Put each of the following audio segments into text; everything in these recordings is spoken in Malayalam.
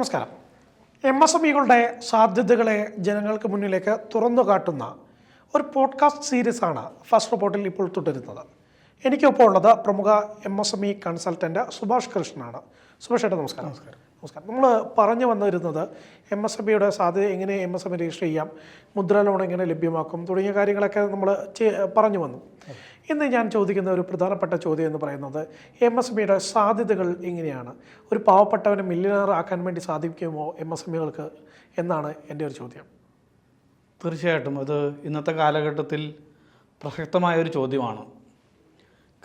നമസ്കാരം. എം എസ് എം ഇകളുടെ സാധ്യതകളെ ജനങ്ങൾക്ക് മുന്നിലേക്ക് തുറന്നു കാട്ടുന്ന ഒരു പോഡ്കാസ്റ്റ് സീരീസ് ആണ് ഫസ്റ്റ് റിപ്പോർട്ടിൽ ഇപ്പോൾ തുടരുന്നത്. എനിക്കൊപ്പം ഉള്ളത് പ്രമുഖ M S M E consultant Subhash കൃഷ്ണനാണ്. Subhash ഏട്ടാ നമസ്കാരം. നമസ്കാരം. നമസ്കാരം. നമ്മൾ പറഞ്ഞു വന്നിരുന്നത് എം എസ് എം ബിയുടെ സാധ്യത എങ്ങനെ എം എസ് എം രജിസ്റ്റർ ചെയ്യാം മുദ്ര ലോൺ എങ്ങനെ ലഭ്യമാക്കും തുടങ്ങിയ കാര്യങ്ങളൊക്കെ നമ്മൾ പറഞ്ഞു വന്നു. ഇന്ന് ഞാൻ ചോദിക്കുന്ന ഒരു പ്രധാനപ്പെട്ട ചോദ്യം എന്ന് പറയുന്നത് എം എസ് എം ബിയുടെ സാധ്യതകൾ എങ്ങനെയാണ്? ഒരു പാവപ്പെട്ടവനെ മില്യനർ ആക്കാൻ വേണ്ടി സാധിക്കുമോ എം എസ് എം ബികൾക്ക് എന്നാണ് എന്റെ ഒരു ചോദ്യം. തീർച്ചയായിട്ടും അത് ഇന്നത്തെ കാലഘട്ടത്തിൽ പ്രസക്തമായ ഒരു ചോദ്യമാണ്.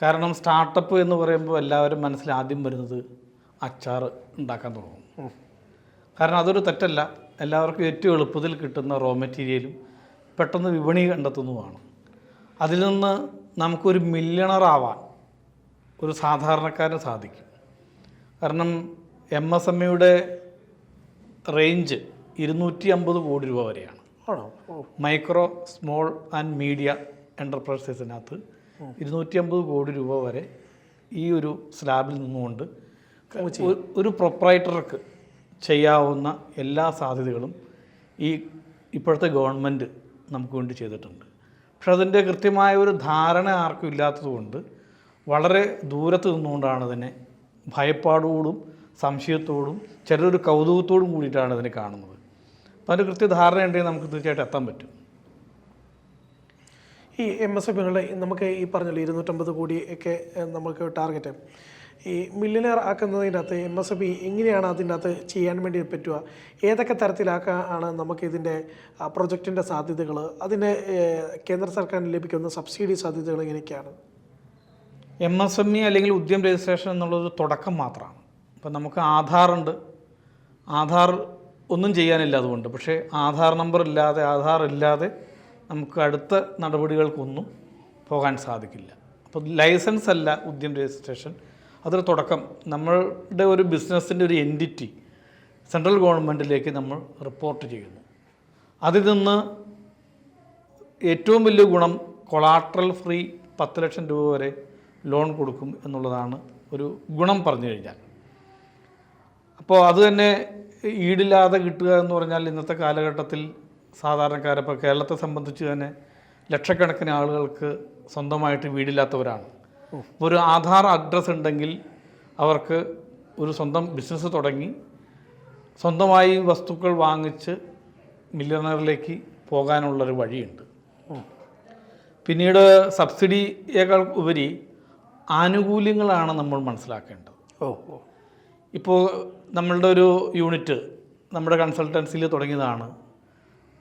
കാരണം സ്റ്റാർട്ടപ്പ് എന്ന് പറയുമ്പോൾ എല്ലാവരും മനസ്സിൽ ആദ്യം വരുന്നത് അച്ചാർ ഉണ്ടാക്കാൻ തുടങ്ങും. കാരണം അതൊരു തെറ്റല്ല. എല്ലാവർക്കും ഏറ്റവും എളുപ്പത്തിൽ കിട്ടുന്ന റോ മെറ്റീരിയലും പെട്ടെന്ന് വിപണി കണ്ടെത്തുന്നതുമാണ്. അതിൽ നിന്ന് നമുക്കൊരു മില്യണർ ആവാൻ ഒരു സാധാരണക്കാരന് സാധിക്കും. കാരണം എം എസ് എം ഇയുടെ റേഞ്ച് ഇരുന്നൂറ്റി അമ്പത് കോടി രൂപ വരെയാണ്. മൈക്രോ സ്മോൾ ആൻഡ് മീഡിയ എന്റർപ്രൈസസിനകത്ത് ഇരുന്നൂറ്റി അമ്പത് കോടി രൂപ വരെ ഈ ഒരു സ്ലാബിൽ നിന്നുകൊണ്ട് ഒരു പ്രൊപ്പറേറ്റർക്ക് ചെയ്യാവുന്ന എല്ലാ സാധ്യതകളും ഈ ഇപ്പോഴത്തെ ഗവൺമെന്റ് നമുക്ക് വേണ്ടി ചെയ്തിട്ടുണ്ട്. പക്ഷെ അതിന്റെ കൃത്യമായ ഒരു ധാരണ ആർക്കും ഇല്ലാത്തതുകൊണ്ട് വളരെ ദൂരത്ത് നിന്നുകൊണ്ടാണ് അതിനെ ഭയപ്പാടോടും സംശയത്തോടും ചിലരൊരു കൗതുകത്തോടും കൂടിയിട്ടാണ് അതിനെ കാണുന്നത്. അപ്പോൾ അതിന്റെ കൃത്യധാരണ ഉണ്ടെങ്കിൽ നമുക്ക് തീർച്ചയായിട്ടും എത്താൻ പറ്റും. ഈ എം എസ് എഫ് നമുക്ക് ഈ പറഞ്ഞല്ലോ ഇരുന്നൂറ്റമ്പത് കോടി ഒക്കെ നമുക്ക് ടാർഗറ്റ്. ഈ മില്ലിനർ ആക്കുന്നതിന്റെ അകത്ത് എം എസ് എഫ് എങ്ങനെയാണ് അതിന്റെ അകത്ത് ചെയ്യാൻ വേണ്ടി പറ്റുക. ഏതൊക്കെ തരത്തിലാക്കാണ് നമുക്ക് ഇതിന്റെ പ്രൊജക്റ്റിന്റെ സാധ്യതകൾ അതിന് കേന്ദ്ര സർക്കാരിന് ലഭിക്കുന്ന സബ്സിഡി സാധ്യതകൾ എങ്ങനെയൊക്കെയാണ് എം എസ് എം ഇ അല്ലെങ്കിൽ ഉദ്യം രജിസ്ട്രേഷൻ എന്നുള്ളത് തുടക്കം മാത്രമാണ്. ഇപ്പം നമുക്ക് ആധാറുണ്ട് ആധാർ ഒന്നും ചെയ്യാനില്ല അതുകൊണ്ട്. പക്ഷേ ആധാർ നമ്പർ ഇല്ലാതെ ആധാർ ഇല്ലാതെ നമുക്ക് അടുത്ത നടപടികൾക്കൊന്നും പോകാൻ സാധിക്കില്ല. അപ്പോൾ ലൈസൻസ് അല്ല ഉദ്യം രജിസ്ട്രേഷൻ. അതൊരു തുടക്കം. നമ്മളുടെ ഒരു ബിസിനസ്സിന്റെ ഒരു എന്റിറ്റി സെൻട്രൽ ഗവൺമെന്റിലേക്ക് നമ്മൾ റിപ്പോർട്ട് ചെയ്യുന്നു. അതിൽ നിന്ന് ഏറ്റവും വലിയ ഗുണം കൊളാട്രൽ ഫ്രീ പത്ത് ലക്ഷം രൂപ വരെ ലോൺ കൊടുക്കും എന്നുള്ളതാണ് ഒരു ഗുണം പറഞ്ഞു കഴിഞ്ഞാൽ. അപ്പോൾ അത് തന്നെ ഈടില്ലാതെ കിട്ടുക എന്ന് പറഞ്ഞാൽ ഇന്നത്തെ കാലഘട്ടത്തിൽ സാധാരണക്കാരെ ഇപ്പോൾ കേരളത്തെ സംബന്ധിച്ച് തന്നെ ലക്ഷക്കണക്കിന് ആളുകൾക്ക് സ്വന്തമായിട്ട് വീടില്ലാത്തവരാണ്. ഒരു ആധാർ അഡ്രസ്സ് ഉണ്ടെങ്കിൽ അവർക്ക് ഒരു സ്വന്തം ബിസിനസ് തുടങ്ങി സ്വന്തമായി വസ്തുക്കൾ വാങ്ങിച്ച് മില്യണറിലേക്ക് പോകാനുള്ളൊരു വഴിയുണ്ട്. പിന്നീട് സബ്സിഡിയേക്കാൾ ഉപരി ആനുകൂല്യങ്ങളാണ് നമ്മൾ മനസ്സിലാക്കേണ്ടത്. ഓ ഓ. ഇപ്പോൾ നമ്മളുടെ ഒരു യൂണിറ്റ് നമ്മുടെ കൺസൾട്ടൻസിയിൽ തുടങ്ങിയതാണ്.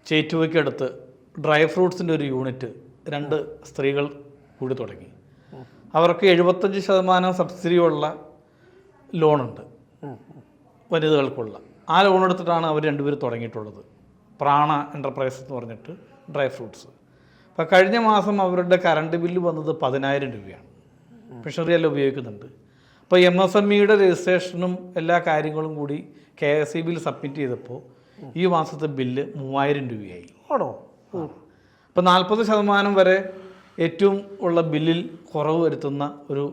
ചേറ്റുവയ്ക്കടുത്ത് ഡ്രൈ ഫ്രൂട്ട്സിന്റെ ഒരു യൂണിറ്റ് രണ്ട് സ്ത്രീകൾ കൂടി തുടങ്ങി. അവർക്ക് എഴുപത്തഞ്ച് ശതമാനം സബ്സിഡിയുള്ള ലോണുണ്ട്. വനിതകൾക്കുള്ള. ആ ലോൺ എടുത്തിട്ടാണ് അവർ രണ്ടുപേരും തുടങ്ങിയിട്ടുള്ളത്. പ്രാണ എന്റർപ്രൈസ് എന്ന് പറഞ്ഞിട്ട് ഡ്രൈ ഫ്രൂട്ട്സ് അപ്പോൾ കഴിഞ്ഞ മാസം അവരുടെ കറണ്ട് ബില്ല് വന്നത് പതിനായിരം രൂപയാണ്. ഫിഷറിയെല്ലാം ഉപയോഗിക്കുന്നുണ്ട്. അപ്പോൾ എം എസ് എം ഇയുടെ രജിസ്ട്രേഷനും എല്ലാ കാര്യങ്ങളും കൂടി കെ എസ് ഇ ബിയിൽ സബ്മിറ്റ് ചെയ്തപ്പോൾ ഈ മാസത്തെ ബില്ല് മൂവായിരം രൂപയായി. ആണോ? അപ്പോൾ നാൽപ്പത് ശതമാനം വരെ ഏറ്റവും ഉള്ള ബില്ലിൽ കുറവ് വരുത്തുന്ന ഒരു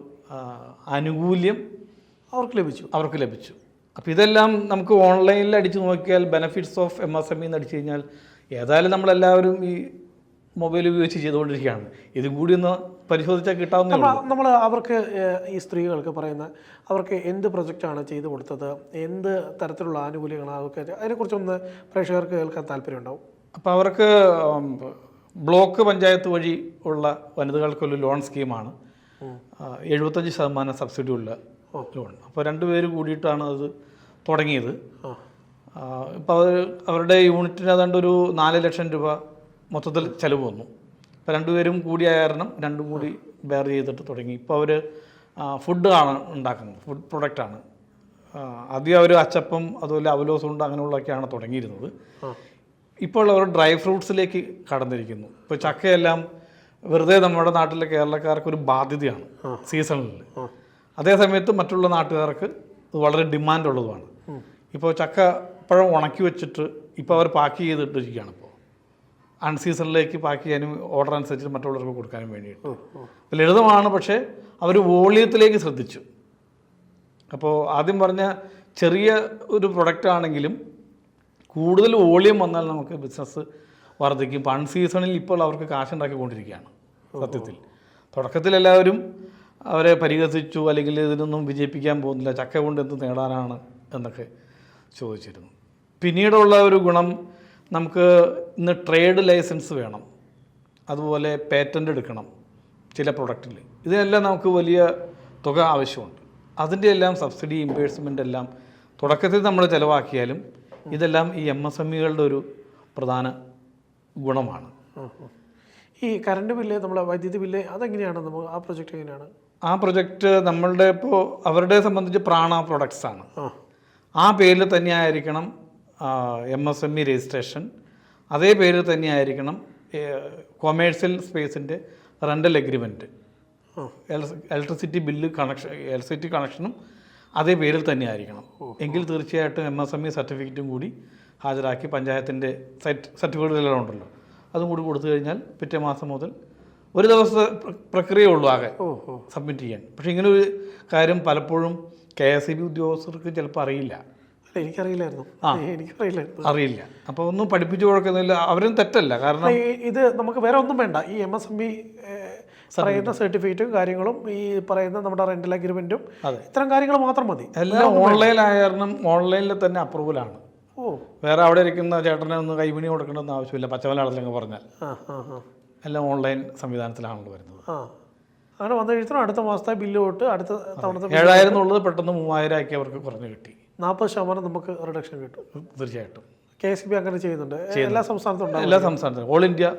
ആനുകൂല്യം അവർക്ക് ലഭിച്ചു. അവർക്ക് ലഭിച്ചു. അപ്പോൾ ഇതെല്ലാം നമുക്ക് ഓൺലൈനിൽ അടിച്ചു നോക്കിയാൽ benefits of M S M എന്ന് അടിച്ചു കഴിഞ്ഞാൽ ഏതായാലും നമ്മളെല്ലാവരും ഈ മൊബൈൽ ഉപയോഗിച്ച് ചെയ്തുകൊണ്ടിരിക്കുകയാണ്. ഇതും കൂടി ഒന്ന് പരിശോധിച്ചാൽ കിട്ടാവുന്ന നമ്മൾ അവർക്ക് ഈ സ്ത്രീകൾക്ക് പറയുന്ന അവർക്ക് എന്ത് പ്രൊജക്റ്റാണ് ചെയ്തു കൊടുത്തത് എന്ത് തരത്തിലുള്ള ആനുകൂല്യങ്ങളാണ് അവർക്ക് അതിനെക്കുറിച്ചൊന്ന് പ്രേക്ഷകർക്ക് കേൾക്കാൻ താല്പര്യമുണ്ടാവും. അപ്പോൾ അവർക്ക് ബ്ലോക്ക് പഞ്ചായത്ത് വഴി ഉള്ള വനിതകൾക്കുള്ള ലോൺ സ്കീമാണ്. എഴുപത്തഞ്ച് ശതമാനം സബ്സിഡി ഉള്ള ലോൺ. അപ്പോൾ രണ്ടുപേര് കൂടിയിട്ടാണ് അത് തുടങ്ങിയത്. ഇപ്പോൾ അവർ അവരുടെ യൂണിറ്റിന് ഏതാണ്ട് ഒരു നാല് ലക്ഷം രൂപ മൊത്തത്തിൽ ചിലവ് വന്നു. അപ്പോൾ രണ്ടുപേരും കൂടിയായ കാരണം രണ്ടും കൂടി ബെയർ ചെയ്തിട്ട് തുടങ്ങി. ഇപ്പോൾ അവർ ഫുഡ് ആണ് ഉണ്ടാക്കുന്നത്. ഫുഡ് പ്രൊഡക്റ്റാണ് ആദ്യം അവർ അച്ചപ്പം അതുപോലെ അവലോസുണ്ട് അങ്ങനെയുള്ളതൊക്കെയാണ് തുടങ്ങിയിരുന്നത്. ഇപ്പോൾ അവർ ഡ്രൈ ഫ്രൂട്ട്സിലേക്ക് കടന്നിരിക്കുന്നു. ഇപ്പോൾ ചക്കയെല്ലാം വെറുതെ നമ്മുടെ നാട്ടിലെ കേരളക്കാർക്ക് ഒരു ബാധ്യതയാണ് സീസണിൽ. അതേ സമയത്ത് മറ്റുള്ള നാട്ടുകാർക്ക് ഇത് വളരെ ഡിമാൻഡ് ഉള്ളതുമാണ് ഇപ്പോൾ ചക്ക പഴം ഉണക്കി വെച്ചിട്ട് ഇപ്പോൾ അവർ പാക്ക് ചെയ്തിട്ടിരിക്കുകയാണ് ഇപ്പോൾ. അൺസീസണിലേക്ക് പാക്ക് ചെയ്യാനും ഓർഡർ അനുസരിച്ച് മറ്റുള്ളവർക്ക് കൊടുക്കാനും വേണ്ടിയിട്ട്. ലളിതമാണ് പക്ഷേ അവർ വോളിയത്തിലേക്ക് ശ്രദ്ധിച്ചു. അപ്പോൾ ആദ്യം പറഞ്ഞ ചെറിയ ഒരു പ്രൊഡക്റ്റ് ആണെങ്കിലും കൂടുതൽ വോളിയം വന്നാൽ നമുക്ക് ബിസിനസ് വർദ്ധിക്കും. ഇപ്പം അൺസീസണിൽ ഇപ്പോൾ അവർക്ക് കാശുണ്ടാക്കിക്കൊണ്ടിരിക്കുകയാണ് സത്യത്തിൽ. തുടക്കത്തിൽ എല്ലാവരും അവരെ പരിഹസിച്ചു അല്ലെങ്കിൽ ഇതിനൊന്നും വിജയിപ്പിക്കാൻ പോകുന്നില്ല ചക്ക കൊണ്ട് എന്ത് നേടാനാണ് എന്നൊക്കെ ചോദിച്ചിരുന്നു. പിന്നീടുള്ള ഒരു ഗുണം നമുക്ക് ഇന്ന് ട്രേഡ് ലൈസൻസ് വേണം. അതുപോലെ പേറ്റന്റ് എടുക്കണം ചില പ്രൊഡക്റ്റിൽ ഇതിനെല്ലാം നമുക്ക് വലിയ തുക ആവശ്യമുണ്ട്. അതിന്റെ എല്ലാം സബ്സിഡി ഇമ്പേഴ്സ്മെന്റ് എല്ലാം തുടക്കത്തിൽ നമ്മൾ ചിലവാക്കിയാലും ഇതെല്ലാം ഈ എം എസ് എം ഇകളുടെ ഒരു പ്രധാന ഗുണമാണ്. ഈ കറണ്ട് ബില്ല് നമ്മളെ വൈദ്യുതി ബില്ല് അതെങ്ങനെയാണ് നമുക്ക് ആ പ്രൊജക്റ്റ് എങ്ങനെയാണ്? ആ പ്രൊജക്റ്റ് നമ്മളുടെ ഇപ്പോൾ അവരുടെ സംബന്ധിച്ച് പ്രാണ പ്രൊഡക്ട്സ് ആണ്. ആ. പേരിൽ തന്നെയായിരിക്കണം M S M E registration. അതേ പേരിൽ തന്നെയായിരിക്കണം കൊമേഴ്സ്യൽ സ്പേസിന്റെ rental agreement. Electricity bill connection electricity കണക്ഷനും അതേ പേരിൽ തന്നെ ആയിരിക്കണം എങ്കിൽ തീർച്ചയായിട്ടും എം എസ് എം ഇ സർട്ടിഫിക്കറ്റും കൂടി ഹാജരാക്കി പഞ്ചായത്തിന്റെ സെറ്റ് സർട്ടിഫിക്കറ്റുകളെല്ലാം ഉണ്ടല്ലോ. അതും കൂടി കൊടുത്തു കഴിഞ്ഞാൽ പിറ്റേ മാസം മുതൽ ഒരു ദിവസത്തെ പ്രക്രിയ ഉള്ളൂ ആകെ സബ്മിറ്റ് ചെയ്യാൻ. പക്ഷേ ഇങ്ങനെ ഒരു കാര്യം പലപ്പോഴും കെ എസ് ഇ ബി ഉദ്യോഗസ്ഥർക്ക് ചിലപ്പോൾ അറിയില്ല. എനിക്കറിയില്ലായിരുന്നു. ആ. എനിക്കറിയില്ലായിരുന്നു. അറിയില്ല. അപ്പോൾ ഒന്നും പഠിപ്പിച്ചു കൊടുക്കുന്നില്ല അവരും തെറ്റല്ല. കാരണം ഇത് നമുക്ക് വേറെ ഒന്നും വേണ്ട. ഈ എം എസ് എം ബി പറയുന്ന സർട്ടിഫിക്കറ്റും. കാര്യങ്ങളും ഈ പറയുന്ന നമ്മുടെ റെന്റൽ അഗ്രിമെന്റും ഇത്തരം കാര്യങ്ങൾ മാത്രം മതി. എല്ലാം ഓൺലൈൻ ആയാലും ഓൺലൈനിൽ തന്നെ അപ്രൂവലാണ് ഓ. വേറെ അവിടെ ഇരിക്കുന്ന ചേട്ടനെ ഒന്ന് കൈവിണി കൊടുക്കണമെന്ന് ആവശ്യമില്ല. പച്ചമലയാളത്തിലങ്ങ് പറഞ്ഞാൽ. എല്ലാം ഓൺലൈൻ സംവിധാനത്തിലാണല്ലോ വരുന്നത്. അങ്ങനെ വന്നു കഴിച്ചാൽ അടുത്ത മാസത്തെ ബില്ല് തൊട്ട് അടുത്ത തവണത്തെ ഏഴായിരം എന്നുള്ളത് പെട്ടെന്ന് മൂവായിരം ആക്കി അവർക്ക് കുറഞ്ഞു കിട്ടി. നാൽപ്പത് ശതമാനം നമുക്ക് റിഡക്ഷൻ കിട്ടും. തീർച്ചയായിട്ടും. കെ എസ് ബി അങ്ങനെ ചെയ്യുന്നുണ്ട്. എല്ലാ സംസ്ഥാനത്തും ഉണ്ട് എല്ലാ സംസ്ഥാനത്തും. ഓൾ ഇന്ത്യ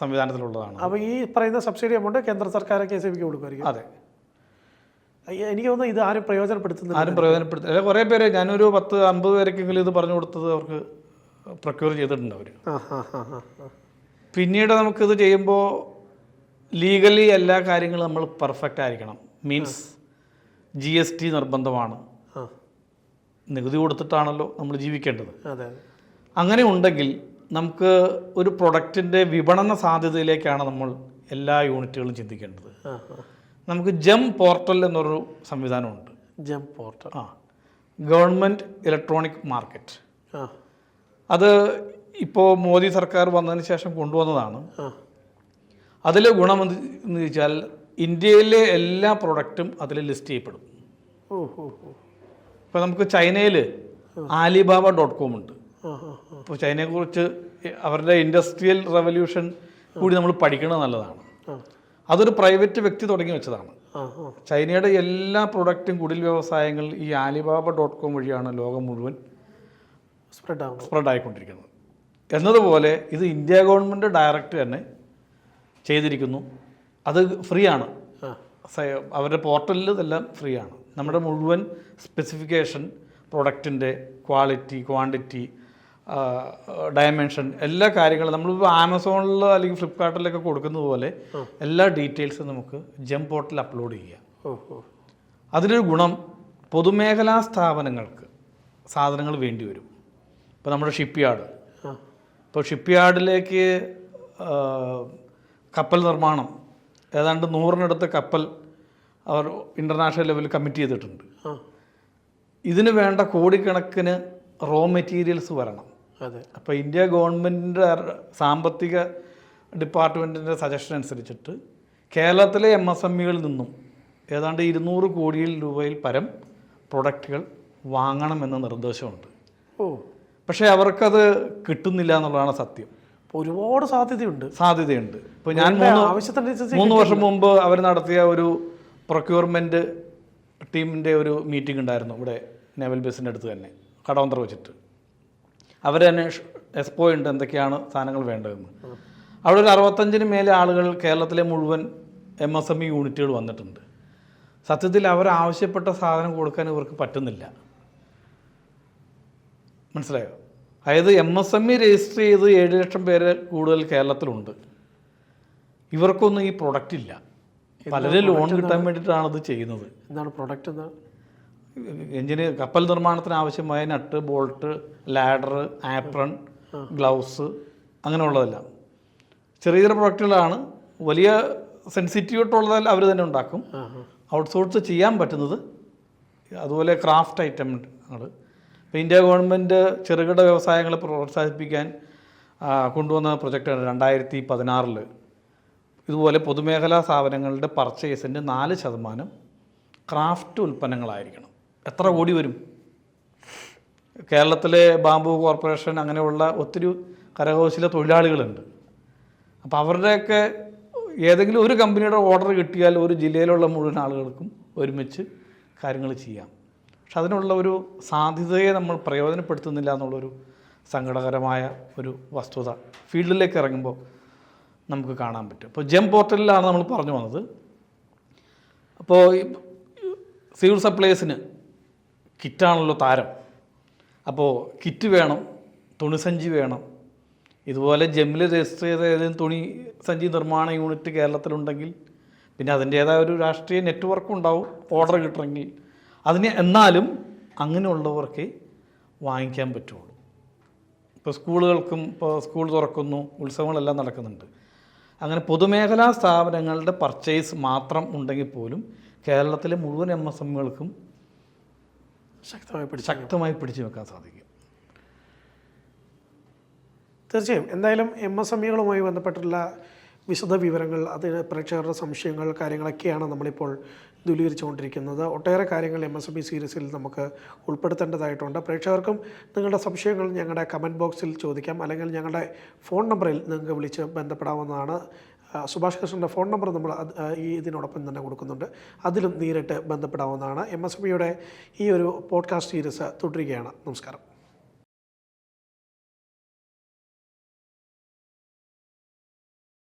സംവിധാനത്തിലുള്ളതാണ്. അപ്പോൾ ഈ പറയുന്ന സബ്സിഡി എമൗണ്ട് കേന്ദ്ര സർക്കാർ കെ സി ബിക്ക് കൊടുക്കുമായിരിക്കും. അതെ. എനിക്ക് തോന്നുന്നു ഇത് ആരും പ്രയോജനപ്പെടുത്തുന്നില്ല. ആരും പ്രയോജനപ്പെടുത്തി അല്ല കുറേ പേര് ഞാനൊരു പത്ത് അമ്പത് പേരൊക്കെങ്കിലും ഇത് പറഞ്ഞു കൊടുത്തത് അവർക്ക് പ്രൊക്യൂർ ചെയ്തിട്ടുണ്ട് അവർ. പിന്നീട് നമുക്കിത് ചെയ്യുമ്പോൾ ലീഗലി എല്ലാ കാര്യങ്ങളും നമ്മൾ പെർഫെക്റ്റ് ആയിരിക്കണം. മീൻസ് ജി എസ് ടി നിർബന്ധമാണ്. നികുതി കൊടുത്തിട്ടാണല്ലോ നമ്മൾ ജീവിക്കേണ്ടത്. അങ്ങനെ ഉണ്ടെങ്കിൽ നമുക്ക് ഒരു പ്രൊഡക്റ്റിന്റെ വിപണന സാധ്യതയിലേക്കാണ് നമ്മൾ എല്ലാ യൂണിറ്റുകളും ചിന്തിക്കേണ്ടത്. നമുക്ക് ജം പോർട്ടൽ എന്നൊരു സംവിധാനമുണ്ട്. ജം പോർട്ടൽ ആ. ഗവൺമെന്റ് ഇലക്ട്രോണിക് മാർക്കറ്റ് അത് ഇപ്പോൾ മോദി സർക്കാർ വന്നതിന് ശേഷം കൊണ്ടുവന്നതാണ്. അതിലെ ഗുണം എന്ന് വെച്ചാൽ ഇന്ത്യയിലെ എല്ലാ പ്രൊഡക്റ്റും അതിൽ ലിസ്റ്റ് ചെയ്യപ്പെടും. ഇപ്പോൾ നമുക്ക് ചൈനയിൽ ആലിബാബ ഡോട്ട് കോം ഉണ്ട്. ഇപ്പോൾ ചൈനയെക്കുറിച്ച് അവരുടെ ഇൻഡസ്ട്രിയൽ റവല്യൂഷൻ കൂടി നമ്മൾ പഠിക്കുന്നത് നല്ലതാണ്. അതൊരു പ്രൈവറ്റ് വ്യക്തി തുടങ്ങി വെച്ചതാണ്. ചൈനയുടെ എല്ലാ പ്രൊഡക്റ്റും കുടിൽ വ്യവസായങ്ങൾ ഈ ആലിബാബ ഡോട്ട് കോം വഴിയാണ് ലോകം മുഴുവൻ സ്പ്രെഡ് ആവണം സ്പ്രെഡ് ആയിക്കൊണ്ടിരിക്കുന്നത് എന്നതുപോലെ ഇത് ഇന്ത്യ ഗവൺമെന്റ് ഡയറക്റ്റ് തന്നെ ചെയ്തിരിക്കുന്നു. അത് ഫ്രീ ആണ് അവരുടെ പോർട്ടലിൽ ഇതെല്ലാം ഫ്രീ ആണ് നമ്മുടെ മുഴുവൻ സ്പെസിഫിക്കേഷൻ പ്രൊഡക്റ്റിന്റെ ക്വാളിറ്റി ക്വാണ്ടിറ്റി ഡയമെൻഷൻ എല്ലാ കാര്യങ്ങളും നമ്മളിപ്പോൾ ആമസോണിൽ അല്ലെങ്കിൽ ഫ്ലിപ്കാർട്ടിലൊക്കെ കൊടുക്കുന്നത് പോലെ എല്ലാ ഡീറ്റെയിൽസും നമുക്ക് ജം പോർട്ടലിൽ അപ്ലോഡ് ചെയ്യാം. അതിലൊരു ഗുണം പൊതുമേഖലാ സ്ഥാപനങ്ങൾക്ക് സാധനങ്ങൾ വേണ്ടി വരും. ഇപ്പോൾ നമ്മുടെ ഷിപ്പ് യാർഡ് ഇപ്പോൾ ഷിപ്പ് യാർഡിലേക്ക് കപ്പൽ നിർമ്മാണം. ഏതാണ്ട് നൂറിനടുത്ത് കപ്പൽ അവർ ഇന്റർനാഷണൽ ലെവലിൽ കമ്മിറ്റ് ചെയ്തിട്ടുണ്ട്. ഇതിന് വേണ്ട കോടിക്കണക്കിന് റോ മെറ്റീരിയൽസ് വരണം. അതെ. അപ്പോൾ ഇന്ത്യ ഗവൺമെന്റിന്റെ സാമ്പത്തിക ഡിപ്പാർട്ട്മെന്റിന്റെ സജഷൻ അനുസരിച്ചിട്ട് കേരളത്തിലെ എം എസ് എം ഇകളിൽ നിന്നും ഏതാണ്ട് ഇരുന്നൂറ് കോടിയിൽ രൂപയിൽ പരം പ്രൊഡക്റ്റുകൾ വാങ്ങണമെന്ന നിർദ്ദേശമുണ്ട്. ഓ. പക്ഷേ അവർക്കത് കിട്ടുന്നില്ല എന്നുള്ളതാണ് സത്യം. ഒരുപാട് സാധ്യതയുണ്ട്. സാധ്യതയുണ്ട്. ഇപ്പോൾ ഞാൻ മൂന്ന് ആവശ്യത്തിനനുസരിച്ച് മൂന്ന് വർഷം മുമ്പ് അവർ നടത്തിയ ഒരു പ്രൊക്യൂർമെന്റ് ടീമിന്റെ ഒരു മീറ്റിംഗ് ഉണ്ടായിരുന്നു ഇവിടെ നേവൽ ബേസിന്റെ അടുത്ത് തന്നെ. കടവന്തറ വെച്ചിട്ട്. അവർ തന്നെ എക്സ്പോ ഉണ്ട് എന്തൊക്കെയാണ് സാധനങ്ങൾ വേണ്ടതെന്ന്. അവിടെ ഒരു അറുപത്തഞ്ചിന് മേലെ ആളുകൾ കേരളത്തിലെ മുഴുവൻ എം എസ് എം ഇ യൂണിറ്റുകൾ വന്നിട്ടുണ്ട്. സത്യത്തിൽ അവർ ആവശ്യപ്പെട്ട സാധനം കൊടുക്കാൻ ഇവർക്ക് പറ്റുന്നില്ല. മനസ്സിലായോ? അതായത് M S M E register ചെയ്ത് ഏഴ് ലക്ഷം പേര് കൂടുതൽ കേരളത്തിലുണ്ട്. ഇവർക്കൊന്നും ഈ പ്രൊഡക്റ്റ് ഇല്ല. പലരും ലോൺ കിട്ടാൻ വേണ്ടിയിട്ടാണ് ഇത് ചെയ്യുന്നത്. എന്താണ് പ്രൊഡക്റ്റ് എഞ്ചിന് കപ്പൽ നിർമ്മാണത്തിന് ആവശ്യമായ nut bolt ladder apron gloves അങ്ങനെയുള്ളതെല്ലാം. ചെറിയ ചെറിയ പ്രൊഡക്റ്റുകളാണ്. വലിയ സെൻസിറ്റീവായിട്ടുള്ളതെല്ലാം അവർ തന്നെ ഉണ്ടാക്കും. ഔട്ട്സോഴ്സ് ചെയ്യാൻ പറ്റുന്നത് അതുപോലെ ക്രാഫ്റ്റ് ഐറ്റം ആണ്. ഇപ്പോൾ ഇന്ത്യ ഗവൺമെന്റ് ചെറുകിട വ്യവസായങ്ങളെ പ്രോത്സാഹിപ്പിക്കാൻ കൊണ്ടുവന്ന പ്രൊജക്റ്റാണ് രണ്ടായിരത്തി പതിനാറിൽ ഇതുപോലെ പൊതുമേഖലാ സ്ഥാപനങ്ങളുടെ പർച്ചേസിന്റെ നാല് ശതമാനം ക്രാഫ്റ്റ് ഉൽപ്പന്നങ്ങളായിരിക്കണം. എത്ര കോടി വരും? കേരളത്തിലെ ബാംബു കോർപ്പറേഷൻ അങ്ങനെയുള്ള ഒത്തിരി കരകൗശല തൊഴിലാളികളുണ്ട്. അപ്പോൾ അവരുടെയൊക്കെ ഏതെങ്കിലും ഒരു കമ്പനിയുടെ ഓർഡർ കിട്ടിയാൽ ഒരു ജില്ലയിലുള്ള മുഴുവൻ ആളുകൾക്കും ഒരുമിച്ച് കാര്യങ്ങൾ ചെയ്യാം. പക്ഷെ അതിനുള്ള ഒരു സാധ്യതയെ നമ്മൾ പ്രയോജനപ്പെടുത്തുന്നില്ല എന്നുള്ളൊരു സങ്കടകരമായ ഒരു വസ്തുത ഫീൽഡിലേക്ക് ഇറങ്ങുമ്പോൾ നമുക്ക് കാണാൻ പറ്റും. അപ്പോൾ ജെം പോർട്ടലിലാണ് നമ്മൾ പറഞ്ഞു വന്നത്. അപ്പോൾ സിവിൽ സപ്ലൈസിന് കിറ്റാണല്ലോ താരം. അപ്പോൾ കിറ്റ് വേണം തുണിസഞ്ചി വേണം. ഇതുപോലെ ജെമ്മിൽ രജിസ്റ്റർ ചെയ്ത ഏതെങ്കിലും തുണി സഞ്ചി നിർമ്മാണ യൂണിറ്റ് കേരളത്തിലുണ്ടെങ്കിൽ പിന്നെ അതിന്റേതായ ഒരു രാഷ്ട്രീയ നെറ്റ്വർക്ക് ഉണ്ടാവും ഓർഡർ കിട്ടണമെങ്കിൽ. അതിന് എന്നാലും അങ്ങനെയുള്ളവർക്ക് വാങ്ങിക്കാൻ പറ്റുള്ളൂ. ഇപ്പോൾ സ്കൂളുകൾക്കും ഇപ്പോൾ സ്കൂൾ തുറക്കുന്നു ഉത്സവങ്ങളെല്ലാം നടക്കുന്നുണ്ട്. അങ്ങനെ പൊതുമേഖലാ സ്ഥാപനങ്ങളുടെ പർച്ചേസ് മാത്രം ഉണ്ടെങ്കിൽ പോലും കേരളത്തിലെ മുഴുവൻ എം എസ് എമ്മുകൾക്കും ശക്തമായി പിടിച്ചു ശക്തമായി പിടിച്ചു വെക്കാൻ സാധിക്കും. തീർച്ചയായും. എന്തായാലും എം എസ് എം ഇകളുമായി ബന്ധപ്പെട്ടുള്ള വിശദ വിവരങ്ങൾ അതിന് പ്രേക്ഷകരുടെ സംശയങ്ങൾ കാര്യങ്ങളൊക്കെയാണ് നമ്മളിപ്പോൾ ദൂരീകരിച്ചുകൊണ്ടിരിക്കുന്നത്. ഒട്ടേറെ കാര്യങ്ങൾ എം എസ് എം ഇ സീരീസിൽ നമുക്ക് ഉൾപ്പെടുത്തേണ്ടതായിട്ടുണ്ട്. പ്രേക്ഷകർക്കും നിങ്ങളുടെ സംശയങ്ങൾ ഞങ്ങളുടെ കമന്റ് ബോക്സിൽ ചോദിക്കാം. അല്ലെങ്കിൽ ഞങ്ങളുടെ ഫോൺ നമ്പറിൽ നിങ്ങൾക്ക് വിളിച്ച് ബന്ധപ്പെടാവുന്നതാണ്. സുഭാഷ് കൃഷ്ണന്റെ ഫോൺ നമ്പർ നമ്മൾ ഈ ഇതിനോടൊപ്പം തന്നെ കൊടുക്കുന്നുണ്ട്. അതിലും നേരിട്ട് ബന്ധപ്പെടാവുന്നതാണ്. എം എസ് എം ഇയുടെ ഈ ഒരു പോഡ്കാസ്റ്റ് സീരീസ് തുടരുകയാണ്. നമസ്കാരം.